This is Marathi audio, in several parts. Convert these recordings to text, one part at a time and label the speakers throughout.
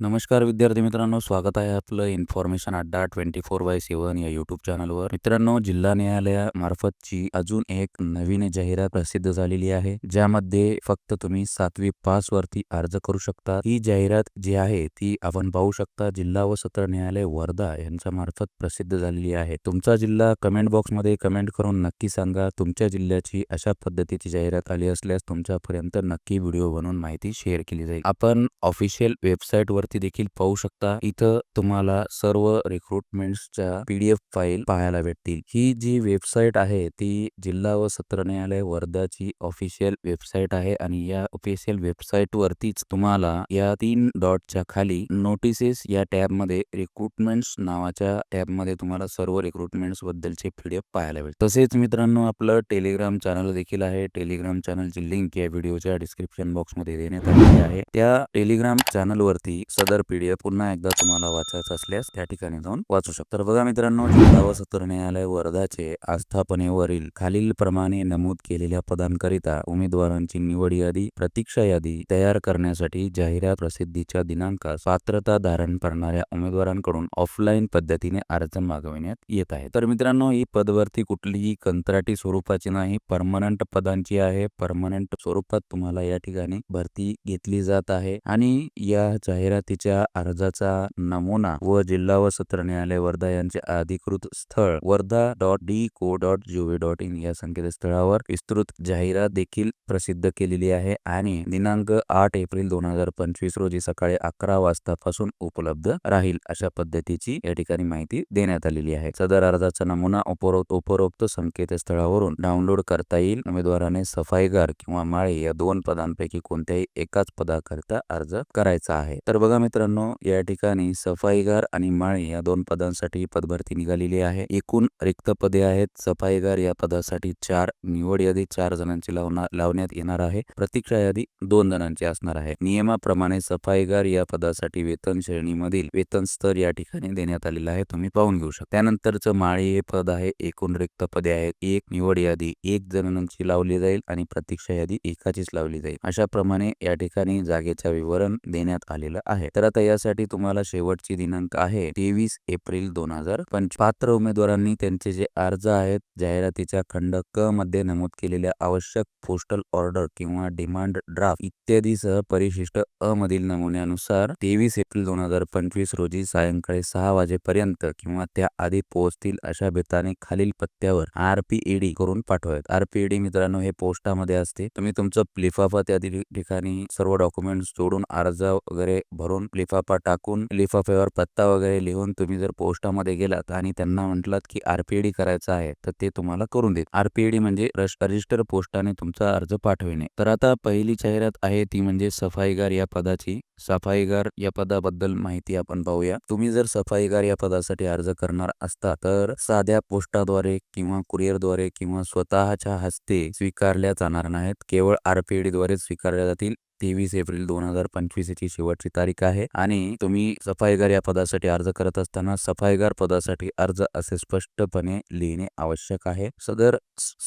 Speaker 1: नमस्कार विद्यार्थी मित्रांनो स्वागत आहे आपलं इन्फॉर्मेशन अड्डा ट्वेंटी फोर बाय सेवन या युट्यूब चॅनलवर मित्रांनो जिल्हा न्यायालयामार्फतची अजून एक नवीन जाहिरात प्रसिद्ध झालेली आहे ज्यामध्ये फक्त तुम्ही सातवी पास वरती अर्ज करू शकता. ही जाहिरात जी आहे ती आपण पाहू शकता जिल्हा व सत्र न्यायालय वर्धा यांच्या मार्फत प्रसिद्ध झालेली आहे. तुमचा जिल्हा कमेंट बॉक्समध्ये कमेंट करून नक्की सांगा. तुमच्या जिल्ह्याची अशा पद्धतीची जाहिरात आली असल्यास तुमच्यापर्यंत नक्की व्हिडिओ बनवून माहिती शेअर केली जाईल. आपण ऑफिशियल वेबसाईट वरती देखील पाहू शकता. इथं तुम्हाला सर्व रिक्रुटमेंटच्या पीडीएफ फाईल पाहायला भेटतील. ही जी वेबसाईट आहे ती जिल्हा व सत्र न्यायालय वर्धाची ऑफिशियल वेबसाईट आहे आणि या ऑफिशियल वेबसाईट वरतीच तुम्हाला या तीन डॉटच्या खाली नोटिसेस या टॅबमध्ये रिक्रुटमेंट्स नावाच्या टॅबमध्ये तुम्हाला सर्व रिक्रुटमेंट्स बद्दलचे पीडीएफ पाहायला भेटतील. तसेच मित्रांनो आपलं टेलिग्राम चॅनल देखील आहे. टेलिग्राम चॅनलची लिंक या व्हिडिओच्या डिस्क्रिप्शन बॉक्समध्ये देण्यात आलेली आहे. त्या टेलिग्राम सदर पी सदर पीडीएफ पुन्हा एकदा तुम्हाला वाचायचं असल्यास त्या ठिकाणी जाऊन वाचू शकता. तर बघा मित्रांनो जिल्हा व सत्र न्यायालय वर्धाचे आस्थापनेवरील खालील प्रमाणे नमूद केलेल्या पदांकरिता उमेदवारांची निवड यादी प्रतीक्षा यादी तयार करण्यासाठी जाहिरात प्रसिद्धीच्या दिनांकास पात्रता धारण करणाऱ्या उमेदवारांकडून ऑफलाईन पद्धतीने अर्ज मागविण्यात येत आहे तर मित्रांनो ही पदवरती कुठलीही कंत्राटी स्वरूपाची नाही परमनंट पदांची आहे. परमनंट स्वरूपात तुम्हाला या ठिकाणी भरती घेतली जात आहे आणि या जाहिरात तिच्या अर्जाचा नमुना व जिल्हा व सत्र न्यायालय वर्धा यांचे अधिकृत स्थळ Wardha dot D co dot gov dot in या संकेतस्थळावर विस्तृत जाहिरात देखील प्रसिद्ध केलेली आहे आणि दिनांक आठ एप्रिल दोन हजार पंचवीस रोजी सकाळी अकरा वाजतापासून उपलब्ध राहील अशा पद्धतीची या ठिकाणी माहिती देण्यात आलेली आहे. सदर अर्जाचा नमुना उपरोक्त उपरोक्त संकेतस्थळावरून डाउनलोड करता येईल. उमेदवाराने सफाईगार किंवा माळी या दोन पदांपैकी कोणत्याही एकाच पदाकरिता अर्ज करायचा आहे. तर बघा मित्रांनो या ठिकाणी सफाईगार आणि माळी या दोन पदांसाठी पदभरती निघालेली आहे. एकूण रिक्त पदे आहेत. सफाईगार या पदासाठी चार निवड यादी चार जणांची लावण्यात येणार आहे. प्रतीक्षा यादी दोन जणांची असणार आहे. नियमाप्रमाणे सफाईगार या पदासाठी वेतन श्रेणीमधील वेतन स्तर या ठिकाणी देण्यात आलेला आहे. तुम्ही पाहून घेऊ शकता. त्यानंतरच माळी हे पद आहे. एकूण रिक्त पदे आहेत. एक निवड यादी एक जणांची लावली जाईल आणि प्रतीक्षा यादी एकाचीच लावली जाईल. अशा प्रमाणे या ठिकाणी जागेचा विवरण देण्यात आलेलं आहे. तर आता यासाठी तुम्हाला शेवटची दिनांक आहे तेवीस एप्रिल दोन हजार पंच पात्र उमेदवारांनी त्यांचे जे अर्ज आहेत जाहिरातीच्या खंड क मध्ये नमूद केलेल्या आवश्यक पोस्टल ऑर्डर किंवा डिमांड ड्राफ्ट इत्यादी सह परिशिष्ट अ मधील नमुन्यानुसार तेवीस एप्रिल दोन हजार पंचवीस रोजी सायंकाळी सहा वाजेपर्यंत किंवा त्या आधी पोहोचतील अशा बेताने खालील पत्त्यावर आरपीईडी करून पाठवावेत. आरपीईडी मित्रांनो हे पोस्टामध्ये असते. तुम्ही तुमचं लिफाफा त्या ठिकाणी सर्व डॉक्युमेंट्स जोडून अर्ज वगैरे भरून लिफाफा टाकून लिफाफ्यावर पत्ता वगैरे लिहून तुम्ही जर पोस्टामध्ये गेलात आणि त्यांना म्हटलात की आरपीडी करायचं आहे तर ते तुम्हाला करून देत आरपीडी म्हणजे रजिस्टर पोस्टाने तुमचा अर्ज पाठविणे. तर आता पहिली जाहिरात आहे ती म्हणजे सफाईगार या पदाची. सफाईगार या पदाबद्दल माहिती आपण पाहूया. तुम्ही जर सफाईगार या पदासाठी अर्ज करणार असता तर साध्या पोस्टाद्वारे किंवा कुरिअरद्वारे किंवा स्वतःच्या हस्ते स्वीकारल्या जाणार नाहीत. केवळ आरपीडी द्वारे स्वीकारल्या जातील. तेवीस एप्रिल दोन हजार पंचवीस ची शेवटची तारीख आहे आणि तुम्ही सफाईगार या पदासाठी अर्ज करत असताना सफाईगार पदासाठी अर्ज असे स्पष्टपणे लिहिणे आवश्यक आहे. सदर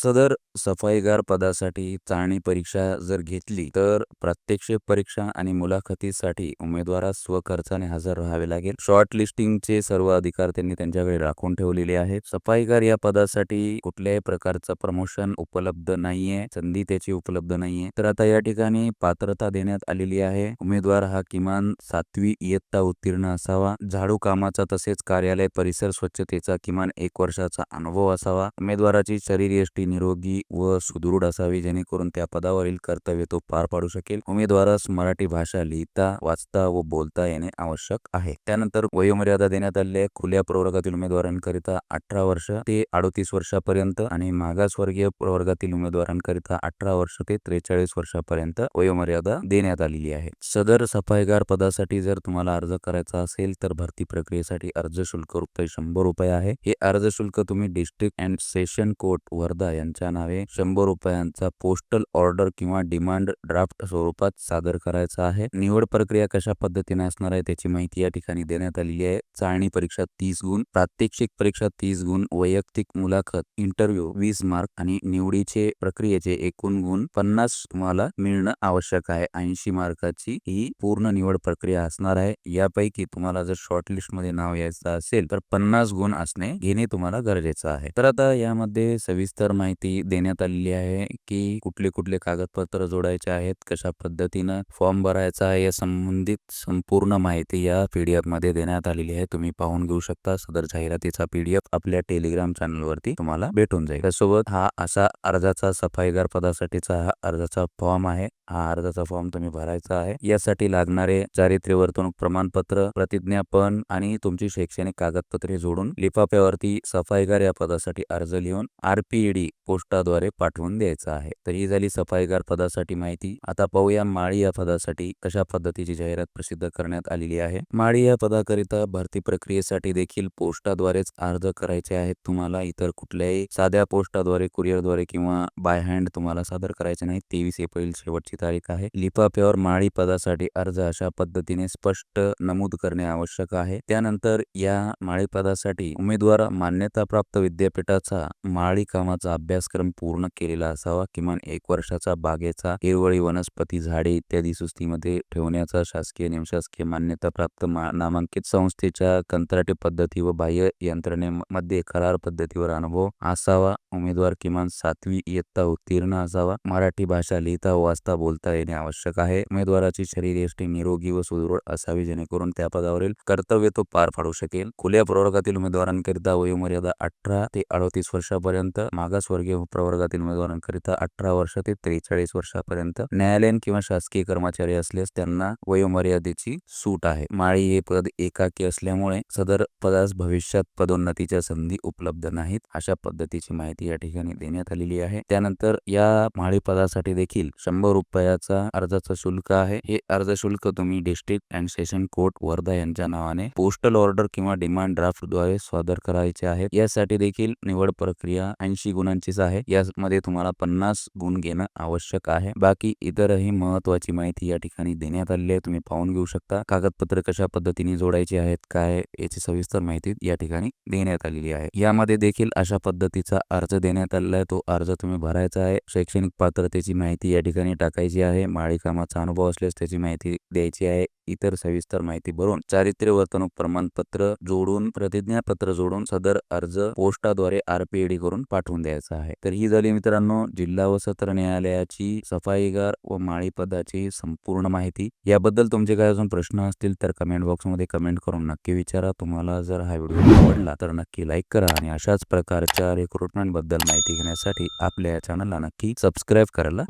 Speaker 1: सदर सफाईगार पदासाठी चाळणी परीक्षा जर घेतली तर प्रत्यक्ष परीक्षा आणि मुलाखतीसाठी उमेदवारास स्वखर्चाने हजर राहावे लागेल. शॉर्ट लिस्टिंगचे सर्व अधिकार त्यांनी त्यांच्याकडे राखून ठेवलेले आहेत. सफाईगार या पदासाठी कुठल्याही प्रकारचं प्रमोशन उपलब्ध नाहीये संधी त्याची उपलब्ध नाहीये. तर आता या ठिकाणी पात्रता देण्यात आलेली आहे. उमेदवार हा किमान सातवी इयत्ता उत्तीर्ण असावा. झाडू कामाचा तसेच कार्यालय परिसर स्वच्छतेचा किमान एक वर्षाचा अनुभव असावा. उमेदवाराची शरीरयष्टी निरोगी व सुदृढ असावी जेणेकरून त्या पदावरील कर्तव्य तो पार पाडू शकेल. उमेदवारास मराठी भाषा लिहिता वाचता व बोलता येणे आवश्यक आहे. त्यानंतर वयोमर्यादा देण्यात आली आहे खुल्या प्रवर्गातील उमेदवारांकरिता अठरा वर्ष ते अडोतीस वर्षापर्यंत आणि मागासवर्गीय प्रवर्गातील उमेदवारांकरिता अठरा वर्ष ते त्रेचाळीस वर्षापर्यंत वयोमर्यादा देण्यात आलेली आहे. सदर सफाईगार पदासाठी जर तुम्हाला अर्ज करायचा असेल तर भरती प्रक्रियेसाठी अर्ज शुल्क रुपये शंभर रुपये आहे. हे अर्ज शुल्क तुम्ही district and session court Wardha यांच्या नावे शंभर रुपयांचा पोस्टल ऑर्डर किंवा डिमांड ड्राफ्ट स्वरूपात सादर करायचा आहे. निवड प्रक्रिया कशा पद्धतीने असणार आहे त्याची माहिती या ठिकाणी देण्यात आलेली आहे. चाळणी परीक्षा तीस गुण प्रात्यक्षिक परीक्षा तीस गुण वैयक्तिक मुलाखत इंटरव्ह्यू वीस मार्क आणि निवडीचे प्रक्रियेचे एकूण गुण पन्नास तुम्हाला मिळणं आवश्यक आहे. आहे. ऐंशी मार्काची ही पूर्ण निवड प्रक्रिया असणार आहे. यापैकी तुम्हाला जर शॉर्टलिस्टमध्ये नाव यायचं असेल तर पन्नास गुण असणे घेणे तुम्हाला गरजेचं आहे. तर आता यामध्ये सविस्तर माहिती देण्यात आलेली आहे की कुठले कुठले कागदपत्र जोडायचे आहेत कशा पद्धतीनं फॉर्म भरायचा आहे या संबंधित संपूर्ण माहिती या पीडीएफमध्ये देण्यात आलेली आहे. तुम्ही पाहून घेऊ शकता. सदर जाहिरातीचा पीडीएफ आपल्या टेलिग्राम चॅनल वरती तुम्हाला भेटून जाईल. त्यासोबत हा असा अर्जाचा सफाईगार पदासाठीचा हा अर्जाचा फॉर्म आहे. हा अर्जाचा फॉर्म तुम्ही भरायचा आहे. यासाठी लागणारे चारित्र्य वर्तणूक प्रमाणपत्र प्रतिज्ञापन आणि तुमची शैक्षणिक कागदपत्रे जोडून लिफाफ्यावरती सफाईगार या पदासाठी अर्ज लिहून आरपीईडी पोस्टाद्वारे पाठवून द्यायचा आहे. तर ही झाली सफाईगार पदासाठी माहिती. आता पाहूया माळी या पदासाठी कशा पद्धतीची जाहिरात प्रसिद्ध करण्यात आलेली आहे. माळी या पदाकरिता भरती प्रक्रियेसाठी देखील पोस्टाद्वारेच अर्ज करायचे आहेत. तुम्हाला इतर कुठल्याही साध्या पोस्टाद्वारे कुरिअरद्वारे किंवा बाय हँड तुम्हाला सादर करायचे नाही तेवीस एप्रिल शेवटची तारीख आहे. लिफाफ्यावर माळी पदासाठी अर्ज अशा पद्धतीने स्पष्ट नमूद करणे आवश्यक आहे. त्यानंतर या माळी पदासाठी उमेदवार मान्यताप्राप्त विद्यापीठाचा माळी कामाचा अभ्यासक्रम पूर्ण केलेला असावा. किमान एक वर्षाचा बागेचा हिरवळी वनस्पती झाडे इत्यादी सुस्तीमध्ये ठेवण्याचा शासकीय निमशासकीय मान्यताप्राप्त मा- नामांकित संस्थेच्या कंत्राटी पद्धती व बाह्य यंत्रणेमध्ये करार पद्धतीवर अनुभव असावा. उमेदवार किमान सातवी इयत्ता उत्तीर्ण असावा. मराठी भाषा लिहिता वाचता बोलता येणे आवश्यक आहे. उमेदवाराची शरीरयष्टी निरोगी व सुदृढ असावी जेणेकरून त्या पदावरील कर्तव्य तो पार पाडू शकेल. खुल्या प्रवर्गातील उमेदवारांकरिता वयोमर्यादा अठरा ते अडतीस वर्षापर्यंत मागासवर्गीय प्रवर्गातील उमेदवारांकरिता अठरा वर्ष ते त्रेचाळीस वर्षापर्यंत न्यायालयीन किंवा शासकीय कर्मचारी असल्यास त्यांना वयोमर्यादेची सूट आहे. माळी हे पद एकाकी असल्यामुळे सदर पदास भविष्यात पदोन्नतीच्या संधी उपलब्ध नाहीत अशा पद्धतीची माहिती या ठिकाणी देण्यात आलेली आहे. त्यानंतर या माळी पदासाठी देखील शंभर रुपयाचा अर्जाचं शुल्क आहे. हे अर्ज शुल्क तुम्ही district and session court Wardha यांच्या नावाने पोस्टल ऑर्डर किंवा डिमांड ड्राफ्टद्वारे सादर करायचे आहेत. यासाठी देखील निवड प्रक्रिया ऐंशी गुणांचीच आहे. यामध्ये तुम्हाला पन्नास गुण घेणं आवश्यक आहे. बाकी इतरही महत्वाची माहिती या ठिकाणी देण्यात आलेली आहे. तुम्ही पाहून घेऊ शकता. कागदपत्र कशा पद्धतीने जोडायची आहेत काय याची सविस्तर माहिती या ठिकाणी देण्यात आलेली आहे. यामध्ये देखील अशा पद्धतीचा अर्ज देण्यात आलेला आहे. तो अर्ज तुम्ही भरायचा आहे. शैक्षणिक पात्रतेची माहिती या ठिकाणी टाकायची आहे. माळी कामाचा अनुभव असल्यास त्याची माहिती द्यायची आहे. इतर सविस्तर माहिती भरून चारित्र्य वर्तणूक प्रमाणपत्र जोडून प्रतिज्ञापत्र जोडून सदर अर्ज पोस्टाद्वारे आरपीएडी करून पाठवून द्यायचा आहे. तर ही झाली मित्रांनो जिल्हा व सत्र न्यायालयाची सफाईगार व माळी पदाची संपूर्ण माहिती. याबद्दल तुमचे काय अजून प्रश्न असतील तर कमेंट बॉक्समध्ये कमेंट करून नक्की विचारा. तुम्हाला जर हा व्हिडिओ आवडला तर नक्की लाईक करा आणि अशाच प्रकारच्या रिक्रुटमेंटबद्दल माहिती घेण्यासाठी आपल्या या चॅनलला नक्की सबस्क्राईब करायला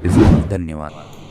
Speaker 1: धन्यवाद.